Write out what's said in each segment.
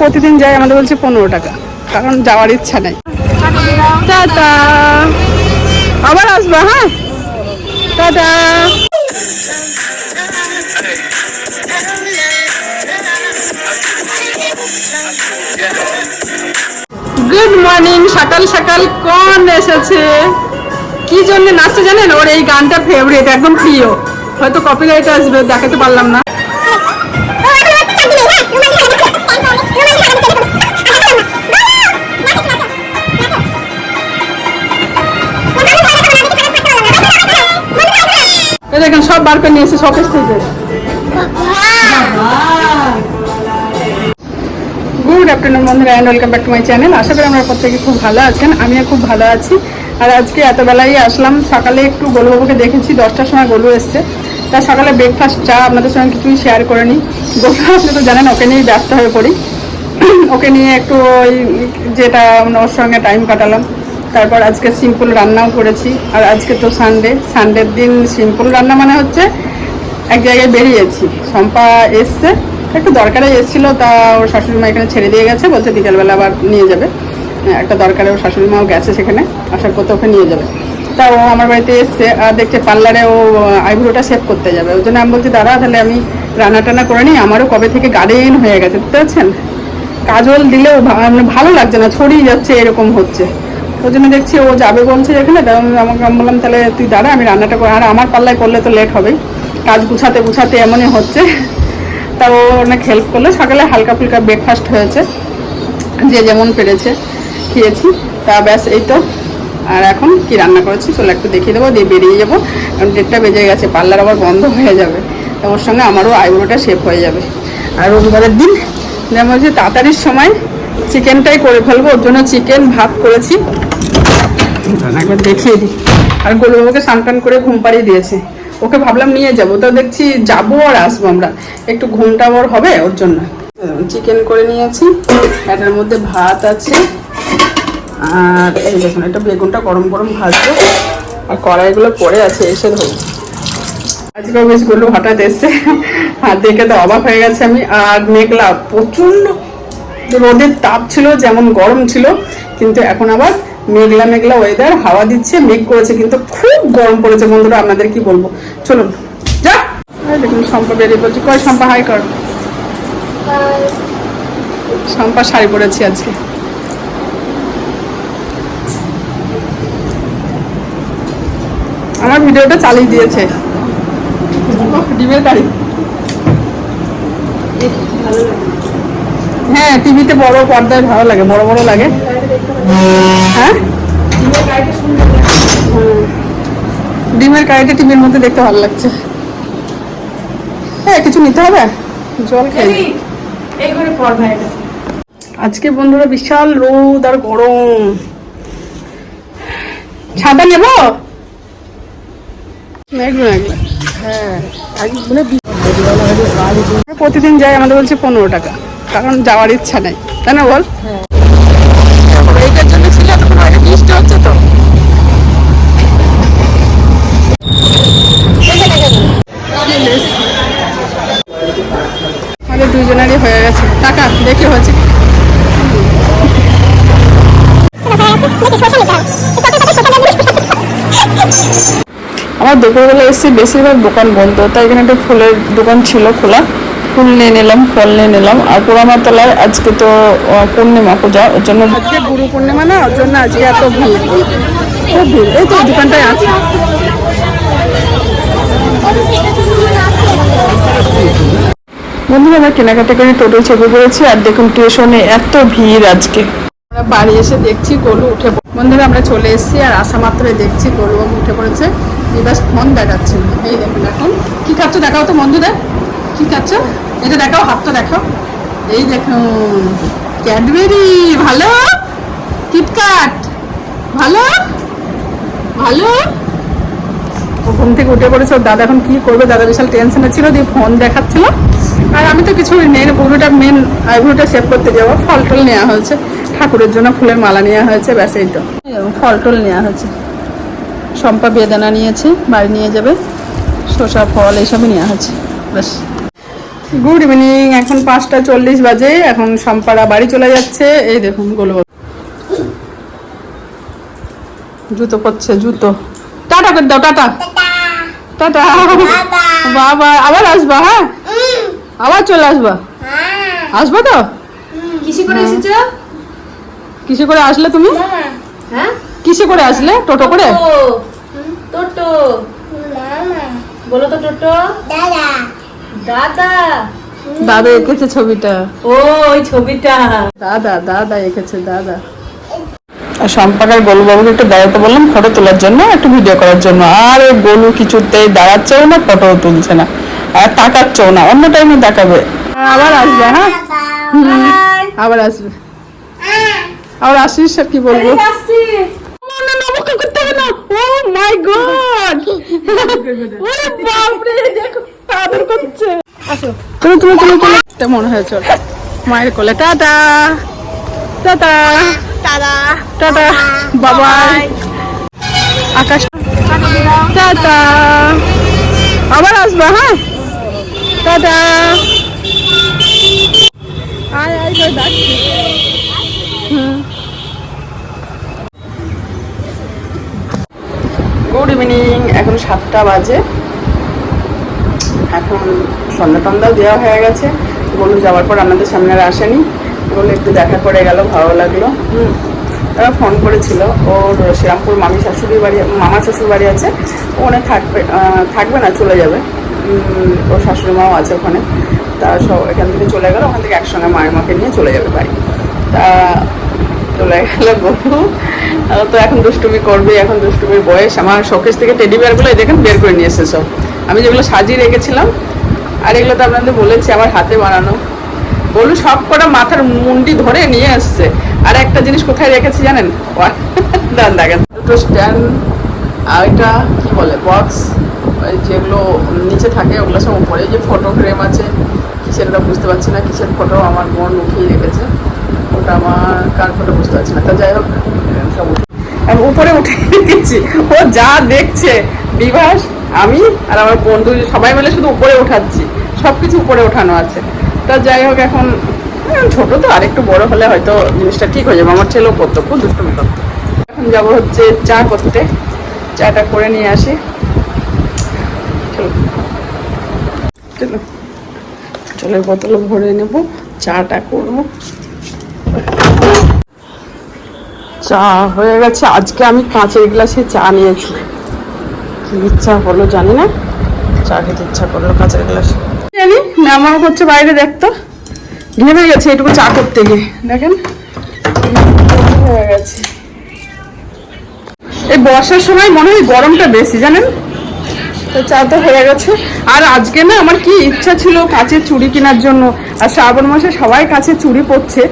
প্রতিদিন যাই আমাদের বলছে পনেরো টাকা, কারণ যাওয়ার ইচ্ছা নেই। আবার আসবা হ্যাঁ? টাটা। গুড মর্নিং সকাল সকাল কোন এসেছে? কি জন্য নাচতে জানেন? ওর এই গানটা ফেভারিট একদম প্রিয়। হয়তো কপিরাইট আসবে, দেখাতে পারলাম না। সব বার করে নিয়ে এসে শখের থেকে? গুড আফটারনুন বন্ধুরা and welcome back to my channel আশা করি আমরা প্রত্যেকে খুব ভালো আছেন, আমিও খুব ভালো আছি। আর আজকে এতবেলাই আসলাম, সকালে একটু গোলুবাবুকে দেখেছি, দশটার সময় গোলু এসছে। তা সকালে ব্রেকফাস্ট চা আপনাদের সঙ্গে কিছুই শেয়ার করে নিই গোলু, আপনি তো জানেন, ওকে নিয়েই ব্যস্ত হয়ে পড়ি। ওকে নিয়ে একটু ওই যেটা ওর সঙ্গে টাইম কাটালাম। তারপর আজকে সিম্পল রান্নাও করেছি, আর আজকে তো সানডে সানডের দিন সিম্পল রান্না মানে হচ্ছে এক জায়গায় বেরিয়েছি। শম্পা এসছে, একটু দরকারে এসেছিল, তা ওর শাশুড়ি মা এখানে ছেড়ে দিয়ে গেছে, বলছে বিকেলবেলা আবার নিয়ে যাবে। একটা দরকারে ওর শাশুড়ি মাও গেছে সেখানে, আসার পথে ওকে নিয়ে যাবে। তা ও আমার বাড়িতে এসছে, আর দেখছে পার্লারে ও আইব্রোটা সেভ করতে যাবে। ওই জন্য আমি বলছি দাদা তাহলে আমি রান্না টান্না করে নিই। আমারও কবে থেকে গার্ডেন হয়ে গেছে। বুঝতে পারছেন? কাজল দিলেও মানে ভালো লাগছে না, ছড়িয়ে যাচ্ছে, এরকম হচ্ছে। ওই জন্য দেখছি ও যাবে বলছে যেখানে আমাকে আমি বললাম, তাহলে তুই দাঁড়া, আমি রান্নাটা করে আর আমার পাল্লায় করলে তো লেট হবেই কাজ গুছাতে গুছাতে এমনই হচ্ছে। তা ও অনেক হেল্প করল। সকালে হালকা ফুলকা ব্রেকফাস্ট হয়েছে। যে যেমন পেরেছে, খেয়েছি। তা ব্যাস, এই তো। আর এখন কি রান্না করেছি, চলো একটু দেখিয়ে দেবো। দিয়ে বেরিয়ে যাব। কারণ ডেটটা বেজে গেছে, পার্লার আবার বন্ধ হয়ে যাবে। তো ওর সঙ্গে আমারও আইব্রোটা শেপ হয়ে যাবে। আর রবিবারের দিন যেমন হচ্ছে তাড়াতাড়ির সময় চিকেনটাই করে ফেলব। ওর জন্য চিকেন ভাত করেছি। একবার দেখিয়ে দিই। আর গোলুবাবুকে স্নান করে ঘুম পাড়িয়ে দিয়েছে। ওকে ভাবলাম নিয়ে যাব, তো দেখছি যাব আর আসব আমরা। একটু ঘুমটা ওর হবে ওর জন্য। চিকেন করে নিয়েছি, এটার মধ্যে ভাত আছে, আর এই দেখুন, এটা বেগুনটা গরম গরম ভাজবো, আর কড়াইগুলো পড়ে আছে, এসে ধরবো। আজকে বেশগুলো হঠাৎ এসছে, আর দেখে তো অবাক হয়ে গেছে আমি, আর মেঘলা প্রচণ্ড রোদের তাপ ছিল, যেমন গরম ছিল, কিন্তু এখন আবার মেঘলা মেঘলা ওয়েদার হাওয়া দিচ্ছে, মেঘ করেছে, কিন্তু খুব গরম পড়েছে। বন্ধুরা, আপনাদের কি বলব? চলুন, যা। দেখুন, শম্পা বেরিয়ে বলছি কয় শম্পা? হাই কর। শম্পা শাড়ি পরেছি আজকে। আমার ভিডিওটা চালিয়ে দিয়েছে। ডিমের কারি। হ্যাঁ টিভিতে বড় পর্দায় ভালো লাগে, বড় বড় লাগে। হ্যাঁ। ডিমের কারিটা টিভির মধ্যে দেখতে ভালো লাগছে। হ্যাঁ কিছু নিতে হবে? জল খেয়ে। আজকে বন্ধুরা বিশাল রোদ আর গরম। ছাতা নেব? হ্যাঁ মানে প্রতিদিন যাই আমাদের বলছে পনেরো টাকা। কারণ যাওয়ার ইচ্ছা নেই। তাই না বল? এইটার জন্য ছিল হচ্ছে তো। হয়ে গেছে। টাকা আমার দুপুরবেলা এসেছি বেশিরভাগ দোকান বন্ধ, তাই এখানে একটা ফুলের দোকান ছিল খোলা। ফুল নিয়ে নিলাম ফল নিয়ে নিলাম। আর পোড়ামাতলায় আজকে তো পূর্ণিমা পূজা ওর জন্য আজকে গুরু পূর্ণিমা না ওর জন্য আজকে এত ভিড়। খুব ভিড়। এই তো দোকানটায় আছে। বন্ধুরা আমরা কেনাকাটা করে টোটো চেপে পড়েছি আর দেখুন টিউশনে এত ভিড় আজকে। আমরা বাড়ি এসে দেখছি গোলু উঠে বন্ধুরা আমরা চলে এসেছি আর আসা মাত্রই দেখছি গোলু উঠে পড়েছে। এবার ফোন দেখাচ্ছে। এই দেখুন এখন। কি খাচ্ছ? দেখাও তো বন্ধুদের। কি আছে? এটা দেখাও, হাতটা দেখাও। এই দেখো ক্যাডবেরি, ভালো? কিটকাট ভালো? ভালো? ঘুম থেকে উঠে পড়েছে, ওর দাদা এখন কি করবে? দাদা বিশাল টেনশনে ছিল, দিয়ে ফোন দেখাচ্ছিল। আর আমি তো কিছু নেই, পুরোটা মেন আইব্রোটা সেভ করতে যাব। ফল টল নেওয়া হয়েছে। ঠাকুরের জন্য ফুলের মালা নেওয়া হয়েছে, ব্যাস এই তো। ফল টল নেওয়া হয়েছে। সম্পা বেদানা নিয়েছে, বাড়ি নিয়ে যাবে। শসা, ফল, এইসবই নেওয়া হয়েছে, ব্যাস। গুড ইভিনিং এখন পাঁচটা চল্লিশ বাজে। এখন সম্পাড়া বাড়ি চলে যাচ্ছে। এই দেখুন গোলু জুতো পড়ছে জুতো। টাটা করে দাও টাটা। টাটা। বাবা আবার আসবা হ্যাঁ? আবার চলে আসবা? আসবা তো? কিসে করে এসেছ? কিসে করে আসলে তুমি? হ্যাঁ? কিসে করে আসলে? টোটো করে? টোটো। বলো তো টোটো। দাদা। দাদা। এঁকেছে ছবিটা। ও ওই ছবিটা। দাদা দাদা এঁকেছে দাদা। আর সম্পাকার গোলু বাবুকে একটু দাঁড়াতে বললাম ফটো তোলার জন্য একটু ভিডিও করার জন্য। আর ওই গোলু কিছুতেই দাঁড়াচ্ছেও না ফটোও তুলছে না। আর তাকাচ্ছেও না অন্য টাইমে তাকাবে আবার আসবে হ্যাঁ? আবার আসবে। আবার আসিস আর কি বলব? আসছি। না, না, আমাকে করতে হবে না। Oh my God! ওরে বাপরে, দেখো, আদর করছে। চলো, চলো, চলো, চলো। তা মনে চল। মায়ের কোলে। Tata. Tata. Tata. Babai. Akash. Tata. আবার আসবা হ্যাঁ? টাটা। আয় আয় করে ডাকছি। Good evening. এখন সাতটা বাজে। এখন সন্ধ্যা টন্ধ্যাও দেওয়া হয়ে গেছে। বলু যাওয়ার পর আমাদের সামনে আর আসেনি। বলে একটু দেখা করে গেল, ভালো লাগল। তারা ফোন করেছিল, ওর শ্রীরামপুর মামি শাশুড়ি বাড়ি, মামা শ্বশুর বাড়ি আছে। ওখানে থাকবে থাকবে না, চলে যাবে। ওর শাশুড়ি মাও আছে ওখানে। তা সব এখান থেকে চলে গেল, ওখান থেকে একসঙ্গে মায়ের মাকে নিয়ে চলে যাবে বাড়ি। তা চলে গেল গরু তো এখন দুষ্টুমি করবে এখন দুষ্টুমির বয়স। আমার শোকেস থেকে টেডি বিয়ারগুলো দেখেন, বের করে নিয়ে এসে সব। আমি যেগুলো সাজিয়ে রেখেছিলাম, আর এগুলো তো আপনাদের বলেছি আমার হাতে বানানো। বলু সব কটা মাথার মুন্ডি ধরে নিয়ে আসছে। আর একটা জিনিস কোথায় রেখেছি জানেন? দান দেখেন দুটো স্ট্যান্ড, আর এটা কি বলে, বক্স যেগুলো নিচে থাকে, ওগুলো সব উপরে। যে ফটো ফ্রেম আছে, কিসের বুঝতে পারছি না, কিসের ফটো আমার বোন উঠিয়ে রেখেছে। ওটা আমার কার ফটো বুঝতে পারছি না। তা যাই হোক, সব উপরে উঠে রেখেছি। ও যা দেখছে, বিভাস। আমি আর আমার বন্ধু সবাই মিলে শুধু উপরে উঠাচ্ছি সব কিছু উপরে ওঠানো আছে। তা যাই হোক এখন ছোট তো, আর একটু বড় হলে হয়তো জিনিসটা ঠিক হয়ে যাবে। আমার ছেলেও করতো, খুব দুষ্টুমি করতো। এখন যাব হচ্ছে চা করতে। চাটা করে নিয়ে আসি। চলো। জলের বোতল ভরে নেব, চাটা করব। চা হয়ে গেছে। আজকে আমি কাঁচের গ্লাসে চা নিয়েছি। ইচ্ছা হলো জানি না। চা খেতে ইচ্ছা করল, কাঁচের গ্লাসে। জানি নামাও হচ্ছে বাইরে দেখতো। ঘেমে গেছে এটুকু চা করতে গিয়ে। দেখেন, হয়ে গেছে। এই বর্ষার সময় মনে হয় গরমটা বেশি, জানেন? তো চা তো হয়ে গেছে। আর আজকে না আমার কি ইচ্ছা ছিল কাঁচের চুড়ি কেনার জন্য। আর শ্রাবণ মাসে সবাই কাছে চুড়ি পরছে।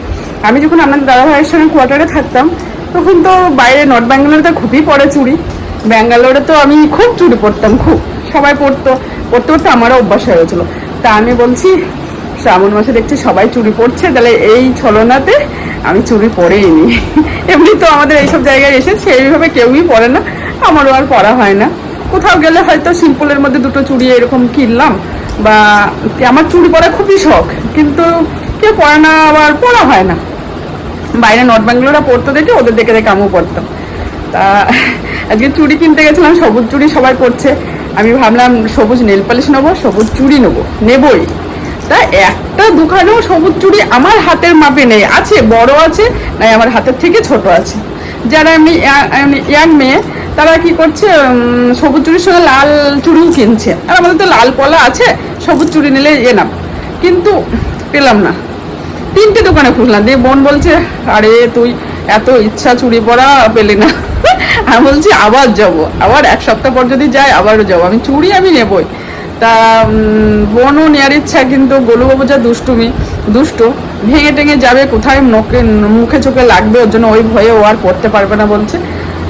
আমি যখন আপনাদের দাদা ভাইয়ের সঙ্গে কোয়ার্টারে থাকতাম, তখন তো বাইরে নর্থ ব্যাঙ্গালোরে তো খুবই পরে চুড়ি। ব্যাঙ্গালোরে তো আমি খুব চুড়ি পরতাম খুব। সবাই পরতো পরতে পরতে আমারও অভ্যাস হয়ে গেছিল। তা আমি বলছি, শ্রাবণ মাসে দেখছি সবাই চুড়ি পরছে তাহলে এই ছলনাতে আমি চুড়ি পরেই নি এমনি তো আমাদের এইসব জায়গায় এসে সেইভাবে কেউই পরে না। আমারও আর পরা হয় না। কোথাও গেলে হয়তো সিম্পলের মধ্যে দুটো চুড়ি এরকম কিনলাম, বা আমার চুড়ি পরা খুবই শখ, কিন্তু কেউ পরে না, আবার পরা হয় না। বাইরে নর্থ বেঙ্গলোরা পড়তো দেখে, ওদের দেখে দেখে আমিও পড়তাম। তা আজকে চুড়ি কিনতে গেছিলাম, সবুজ চুড়ি সবাই পড়ছে আমি ভাবলাম সবুজ নেল পালিশ নেব, সবুজ চুড়ি নেব, নেবই। তা একটা দোকানেও সবুজ চুড়ি আমার হাতের মাপে নেই। আছে, বড় আছে, নাই আমার হাতের থেকে ছোট আছে। যারা এমনি ইয়া- মেয়ে, তারা কি করছে সবুজ চুড়ির সঙ্গে লাল চুড়িও কিনছে। আর আমাদের তো লাল পলা আছে, সবুজ চুড়ি নিলে এলাম কিন্তু পেলাম না। তিনটে দোকানে খুঁজলাম, দিয়ে বোন বলছে, আরে তুই এত ইচ্ছা চুড়ি পরা পেলি না। আমি বলছি আবার যাব। আবার এক সপ্তাহ পর যদি যাই আবারও যাব। আমি চুড়ি আমি নেবই। তা বোনও নেওয়ার ইচ্ছা কিন্তু গোলুবাবু যা দুষ্টুমি দুষ্ট। ভেঙে টেঙে যাবে কোথায়? নোকে মুখে চোখে লাগবে ওর জন্য ওই ভয়ে ও আর পড়তে পারবে না বলছে।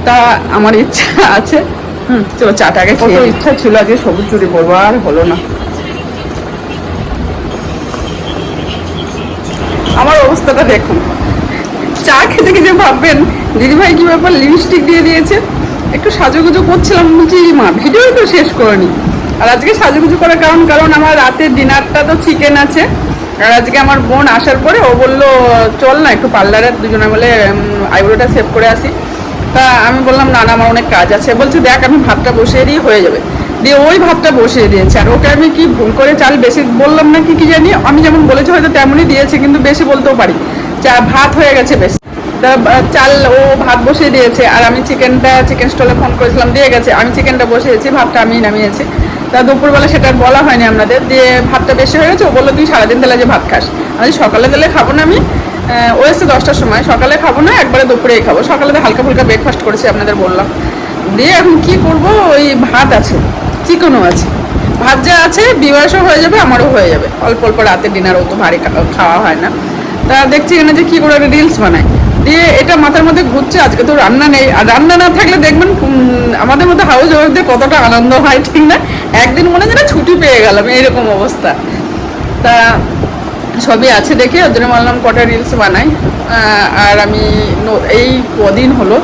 তা আমার ইচ্ছা আছে। হুম চলো চাটাকে কত ইচ্ছা ছিল আজকে সবুজ চুরি পরবো আর হলো না। আমার অবস্থাটা দেখুন। চা খেতে খেতে ভাববেন, দিদিভাই কি ব্যাপার লিপস্টিক দিয়ে দিয়েছে? একটু সাজুগুজু করছিলাম, বলছি মা ভিডিও তো শেষ করিনি। আর আজকে সাজুগুজু করার কারণ কারণ আমার রাতের ডিনারটা তো চিকেন আছে। আর আজকে আমার বোন আসার পরে ও বলল, চল না একটু পার্লারে, দুজনে মিলে আইব্রোটা সেভ করে আসি। তা আমি বললাম, না না, আমার অনেক কাজ আছে। বলছে, দেখ, আমি ভাতটা বসিয়ে দিই, হয়ে যাবে। দিয়ে ওই ভাতটা বসিয়ে দিয়েছে। আর ওকে আমি কি ভুল করে চাল বেশি বললাম না কি কি জানি? আমি যেমন বলেছি হয়তো তেমনই দিয়েছে, কিন্তু বেশি বলতেও পারি চা, ভাত হয়ে গেছে বেশ। চাল ও ভাত বসিয়ে দিয়েছে, আর আমি চিকেনটা চিকেন স্টলে ফোন করেছিলাম, দিয়ে গেছে। আমি চিকেনটা বসিয়েছি, ভাতটা আমি নামিয়েছি। তা, দুপুরবেলা সেটা বলা হয়নি আপনাদের দিয়ে ভাতটা বেশি হয়ে গেছে, ও বলল, তুই সারাদিন তাহলে যে ভাত খাস। আমি সকালে তাহলে খাব না আমি? ও এসে দশটার সময়, সকালে খাব না, একবারে দুপুরেই খাব। সকালে তো হালকা ফুলকা ব্রেকফাস্ট করেছি আপনাদের বললাম। দিয়ে এখন কি করব, ওই ভাত আছে, চিকেনও আছে। ভাত যা আছে বিবাসও হয়ে যাবে, আমারও হয়ে যাবে। অল্প অল্প রাতে ডিনার ও তো ভারী খাওয়া হয় না। তা দেখছি এখানে যে কী করে একটা রিলস বানায়। দিয়ে এটা মাথার মধ্যে ঘুরছে, আজকে তো রান্না নেই। আর রান্না না থাকলে দেখবেন আমাদের মধ্যে হাউস ওয়াইফদের কতটা আনন্দ হয়, ঠিক না? একদিন মনে হয় ছুটি পেয়ে গেলাম এরকম অবস্থা। তা সবই আছে দেখে, ওর জন্য বললাম কটা রিলস বানাই। আর আমি এই কদিন হলো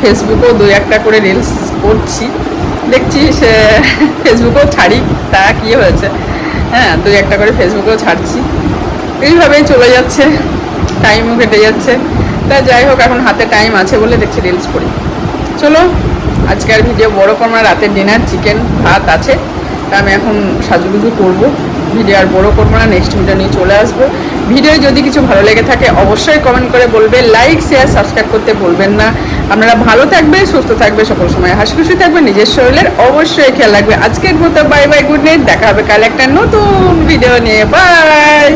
ফেসবুকেও দুই একটা করে রিলস করছি। দেখছি সে ফেসবুকেও ছাড়ি, তা কী হয়েছে? হ্যাঁ দুই একটা করে ফেসবুকেও ছাড়ছি। এইভাবেই চলে যাচ্ছে। টাইমও কেটে যাচ্ছে। তা যাই হোক, এখন হাতে টাইম আছে বলে দেখছি রিলস করি। চলো, আজকের ভিডিও বড় করব না রাতের ডিনার চিকেন ভাত আছে। তা আমি এখন সাজুগুজু করব। ভিডিও আর বড় করব না নেক্সট ভিডিও নিয়ে চলে আসব। ভিডিও যদি কিছু ভালো লেগে থাকে, অবশ্যই কমেন্ট করে বলবে। লাইক শেয়ার সাবস্ক্রাইব করতে বলবেন না। আপনারা ভালো থাকবে, সুস্থ থাকবে, সকল সময় হাসি খুশি থাকবে, নিজের শরীরের অবশ্যই খেয়াল রাখবে। আজকের মতো বাই বাই গুড নাইট দেখা হবে কাল একটা নতুন ভিডিও নিয়ে। বাই